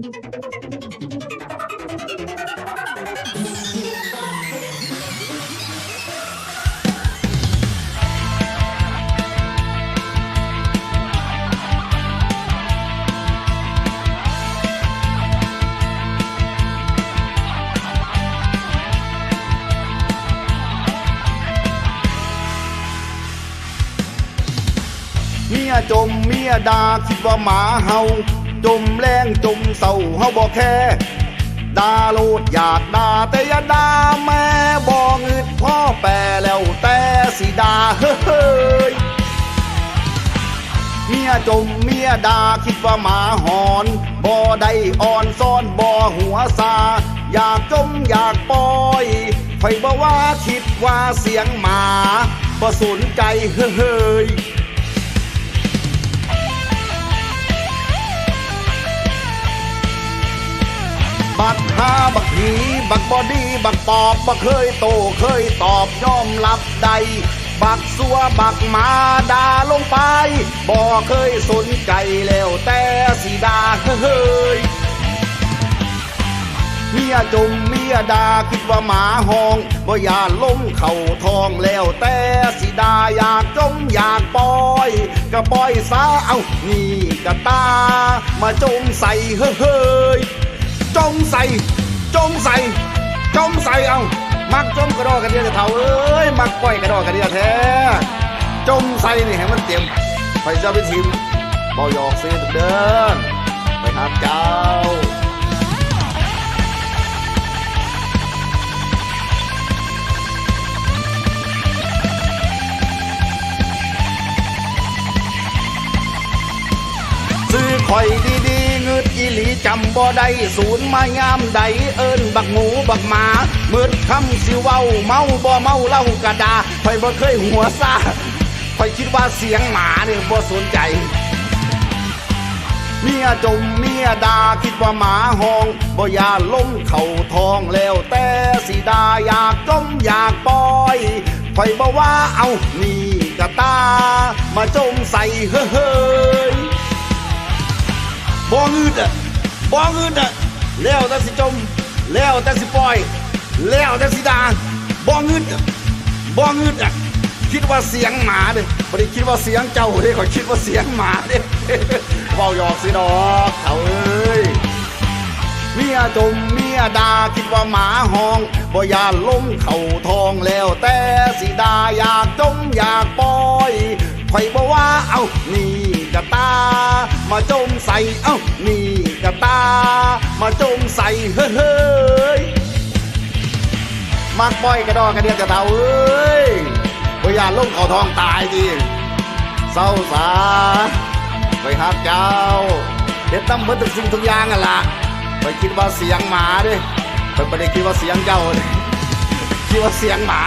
เมียจมเมียดาคิดว่าหมาเฮา จมแรงจมเศร้าเฮาบ่แค่ดาโลดอยากด่าแต่อย่าด่าแม่บ่งึดพ่อแปรแล้วแต่สิดาเฮ้ยเมียจมเมียดาคิดว่าหมาหอนบ่ได้อ่อนซ้อนบ่หัวซาอยากจมอยากปล่อยไฟบ่ว่าคิดว่าเสียงหมาบ่สนใจเฮ้ย หาบักหีบักบอดี้บักปอบบักเคยโตเคยตอบยอมรับใด บักสัวบักมาดาลงไปบ่เคยสนใจแล้วแต่สีดาเฮ้ยเมียจมเมียดาคิดว่าหมาห้องบ่อยาล้มเข่าทองแล้วแต่สิดาอยากจมอยากปล่อย ก็ปล่อยซะเอานี่กะตา มาจมใส่เฮ้ย มใส่จมใส่จมใส่เอามักจมกระดอกกระเดียจะเท่าเอ้ยมักปล่อยกระดอกกระเดียวแท้จมใส่นี่ให้มันเต็มไปเจ้าไปทีมบ่หยอกซื้อเดินไปหาเจ้าซื้อข่อยดี ดอีหลีจำบ่ได้ศูนย์มายามใดเอิ้นบักหมูบักหมามืดคำสิเว้าเมาบ่เมาเล่ากระดาข่อยบ่เคยหัวซาข่อยคิดว่าเสียงหมาเนี่ยบ่สนใจ เมียจมเมียดาคิดว่าหมาห้องบ่อย่าล้มเข่าทองแล้วแต่สิดาอยากจมอยากปล่อยข่อยบ่ว่าเอานี่กะตา มาจมใส่เฮ้ย บ่งืดอะบ่งืดอะแล้วแต่สิจม แล้วแต่สิปล่อย แล้วแต่สิดาบ่งืดอะบ่งืดอะคิดว่าเสียงหมาเด้บ่ได้คิดว่าเสียงเจ้าเด้ขอยคิดว่าเสียงหมาเด้เว้าหยอกสิดอกเขาเอ้ยเมียจมเมียดาคิดว่าหมาห้องบ่อยาล้มเข่าทองแล้วแต่สิดาอยากจมอยากปล่อยข่อยบ่ว่าเอานี่กะตา มาจมใส่เอ้านี่กะตา มาจมใส่เฮ้ยมักปล่อยกระดอกระเดียกกระเทาเอ้ยบ่อยาล้มเขาทองตายดิเศร้าสาไปหาเจ้าเด็ดตั้มเบิดทุกสิ่งทุกอย่างอะล่ะไปคิดว่าเสียงหมาด้วยไปไม่ได้คิดว่าเสียงเจ้าเด้คิดว่าเสียงหมา